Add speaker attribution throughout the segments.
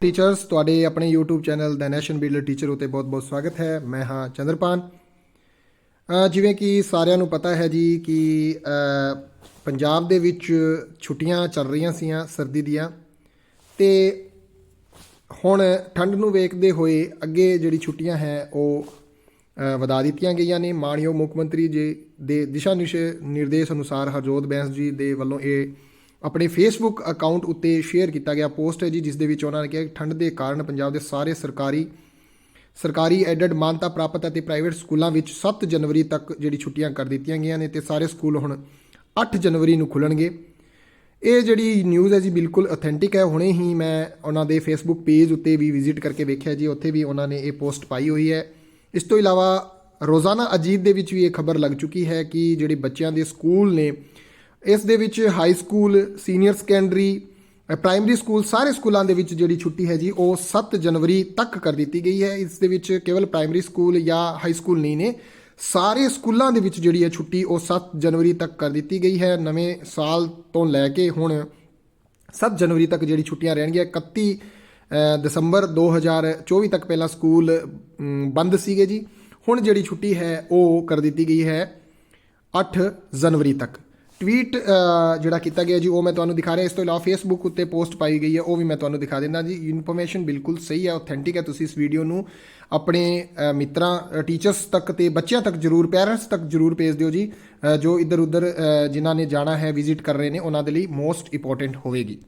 Speaker 1: Teachers ਤੁਹਾਡੇ ਆਪਣੇ YouTube channel ਦਾ ਨੈਸ਼ਨ ਬਿਲਡਰ ਟੀਚਰ ਉਤੇ ਬਹੁਤ-ਬਹੁਤ ਸਵਾਗਤ ਹੈ। ਮੈਂ ਹਾਂ ਚੰਦਰਪਾਨ। ਜਿਵੇਂ ਕਿ ਸਾਰਿਆਂ ਨੂੰ ਪਤਾ ਹੈ ਜੀ ਕਿ ਪੰਜਾਬ ਦੇ ਵਿੱਚ ਛੁੱਟੀਆਂ ਚੱਲ ਰਹੀਆਂ ਸੀਆਂ ਸਰਦੀ ਦੀਆਂ। ਤੇ ਹੁਣ ਠੰਡ ਨੂੰ ਵੇਖਦੇ ਹੋਏ ਅੱਗੇ ਜਿਹੜੀ ਛੁੱਟੀਆਂ ਹੈ, ਉਹ ਵਧਾ ਦਿੱਤੀਆਂ ਗਈਆਂ ਨੇ। ਮਾਨਯੋਗ ਮੁੱਖ ਮੰਤਰੀ ਜੀ ਦੇ ਦਿਸ਼ਾ ਨਿਸ਼ੇ ਨਿਰਦੇਸ਼ ਅਨੁਸਾਰ ਹਰਜੋਤ ਬੈਂਸ ਜੀ ਦੇ ਵੱਲੋਂ ਇਹ ਆਪਣੇ ਫੇਸਬੁੱਕ ਅਕਾਊਂਟ ਉੱਤੇ ਸ਼ੇਅਰ ਕੀਤਾ ਗਿਆ ਪੋਸਟ ਹੈ ਜੀ, ਜਿਸ ਦੇ ਵਿੱਚ ਉਹਨਾਂ ਨੇ ਕਿਹਾ ਕਿ ਠੰਡ ਦੇ ਕਾਰਨ ਪੰਜਾਬ ਦੇ ਸਾਰੇ ਸਰਕਾਰੀ ਸਰਕਾਰੀ ਐਡਡ ਮਾਨਤਾ ਪ੍ਰਾਪਤ ਅਤੇ ਪ੍ਰਾਈਵੇਟ ਸਕੂਲਾਂ ਵਿੱਚ 7 ਜਨਵਰੀ ਤੱਕ ਜਿਹੜੀ ਛੁੱਟੀਆਂ ਕਰ ਦਿੱਤੀਆਂ ਗਈਆਂ ਨੇ ਤੇ ਸਾਰੇ ਸਕੂਲ ਹੁਣ 8 ਜਨਵਰੀ ਨੂੰ ਖੁੱਲਣਗੇ। ਇਹ ਜਿਹੜੀ ਨਿਊਜ਼ ਹੈ ਜੀ, ਬਿਲਕੁਲ ਅਥੈਂਟਿਕ ਹੈ। ਹੁਣੇ ਹੀ ਮੈਂ ਉਹਨਾਂ ਦੇ ਫੇਸਬੁੱਕ ਪੇਜ ਉੱਤੇ ਵੀ ਵਿਜ਼ਿਟ ਕਰਕੇ ਵੇਖਿਆ ਜੀ, ਉੱਥੇ ਵੀ ਉਹਨਾਂ ਨੇ ਇਹ ਪੋਸਟ ਪਾਈ ਹੋਈ ਹੈ। ਇਸ ਤੋਂ ਇਲਾਵਾ ਰੋਜ਼ਾਨਾ ਅਜੀਤ ਦੇ ਵਿੱਚ ਵੀ ਇਹ ਖਬਰ ਲੱਗ ਚੁੱਕੀ ਹੈ ਕਿ ਜਿਹੜੇ ਬੱਚਿਆਂ ਦੇ ਸਕੂਲ ਨੇ ਇਸ ਦੇ ਵਿੱਚ high school senior secondary primary school ਸਾਰੇ ਸਕੂਲਾਂ ਦੇ ਵਿੱਚ ਜਿਹੜੀ ਛੁੱਟੀ ਹੈ ਜੀ ਉਹ 7 ਜਨਵਰੀ ਤੱਕ ਕਰ ਦਿੱਤੀ ਗਈ ਹੈ। ਇਸ ਦੇ ਵਿੱਚ ਕੇਵਲ ਪ੍ਰਾਇਮਰੀ ਸਕੂਲ ਜਾਂ ਹਾਈ ਸਕੂਲ ਨਹੀਂ ਨੇ ਸਾਰੇ ਸਕੂਲਾਂ ਦੇ ਵਿੱਚ ਜਿਹੜੀ ਹੈ ਛੁੱਟੀ ਉਹ 7 ਜਨਵਰੀ ਤੱਕ ਕਰ ਦਿੱਤੀ ਗਈ ਹੈ। ਨਵੇਂ ਸਾਲ ਤੋਂ ਲੈ ਕੇ ਹੁਣ 7 ਜਨਵਰੀ ਤੱਕ ਜਿਹੜੀ ਛੁੱਟੀਆਂ ਰਹਿਣਗੀਆਂ 31 ਅ, ਦਸੰਬਰ 2024 ਤੱਕ ਪਹਿਲਾਂ ਸਕੂਲ ਬੰਦ ਸੀਗੇ ਜੀ। ਹੁਣ ਜਿਹੜੀ ਛੁੱਟੀ ਹੈ ਉਹ ਕਰ ਦਿੱਤੀ ਗਈ ਹੈ 8 ਜਨਵਰੀ ਤੱਕ। ਟਵੀਟ ਜਿਹੜਾ ਕੀਤਾ ਗਿਆ ਜੀ, ਉਹ ਮੈਂ ਤੁਹਾਨੂੰ ਦਿਖਾ ਰਿਹਾ। ਇਸ ਤੋਂ ਇਲਾਵਾ ਫੇਸਬੁੱਕ ਉੱਤੇ ਪੋਸਟ ਪਾਈ ਗਈ ਹੈ, ਉਹ ਵੀ ਮੈਂ ਤੁਹਾਨੂੰ ਦਿਖਾ ਦਿੰਦਾ ਜੀ। ਇਨਫੋਰਮੇਸ਼ਨ ਬਿਲਕੁਲ ਸਹੀ ਹੈ ਆਥੈਂਟਿਕ ਹੈ। ਤੁਸੀਂ ਇਸ ਵੀਡੀਓ ਨੂੰ ਆਪਣੇ ਮਿੱਤਰਾਂ ਟੀਚਰਸ ਤੱਕ ਤੇ ਬੱਚਿਆਂ ਤੱਕ ਜਰੂਰ ਪੇਰੈਂਟਸ ਤੱਕ ਜਰੂਰ ਭੇਜ ਦਿਓ ਜੀ ਜੋ ਇੱਧਰ ਉੱਧਰ ਜਿਨ੍ਹਾਂ ਨੇ ਜਾਣਾ ਹੈ ਵਿਜ਼ਿਟ ਕਰ ਰਹੇ ਨੇ, ਉਹਨਾਂ ਦੇ ਲਈ ਮੋਸਟ ਇੰਪੋਰਟੈਂਟ ਹੋਵੇਗੀ।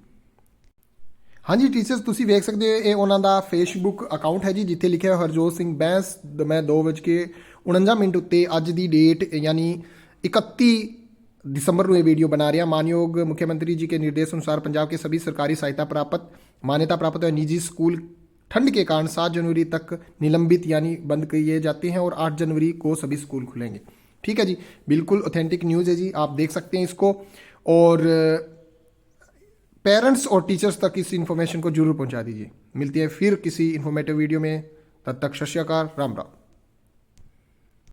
Speaker 1: ਹਾਂਜੀ ਟੀਚਰਸ ਤੁਸੀਂ ਵੇਖ ਸਕਦੇ ਹੋ, ਇਹ ਉਹਨਾਂ ਦਾ ਫੇਸਬੁੱਕ ਅਕਾਊਂਟ ਹੈ ਜੀ, ਜਿੱਥੇ ਲਿਖਿਆ ਹਰਜੋਤ ਸਿੰਘ ਬੈਂਸ, ਦ- ਮੈਂ 2:49 ਮਿੰਟ ਉੱਤੇ ਅੱਜ ਦੀ ਡੇਟ ਯਾਨੀ 31 दिसंबर में वीडियो बना रहे हैं। मानयोग मुख्यमंत्री जी के निर्देश अनुसार पंजाब के सभी सरकारी सहायता प्राप्त, मान्यता प्राप्त और निजी स्कूल ठंड के कारण सात जनवरी तक निलंबित यानी बंद किए जाते हैं और आठ जनवरी को सभी स्कूल खुलेंगे। ठीक है जी, बिल्कुल ऑथेंटिक न्यूज़ है जी, आप देख सकते हैं इसको। और पेरेंट्स और टीचर्स तक इस इन्फॉर्मेशन को ज़रूर पहुँचा दीजिए। मिलती है फिर किसी इन्फॉर्मेटिव वीडियो में। तब तक शश्यकार राम राम।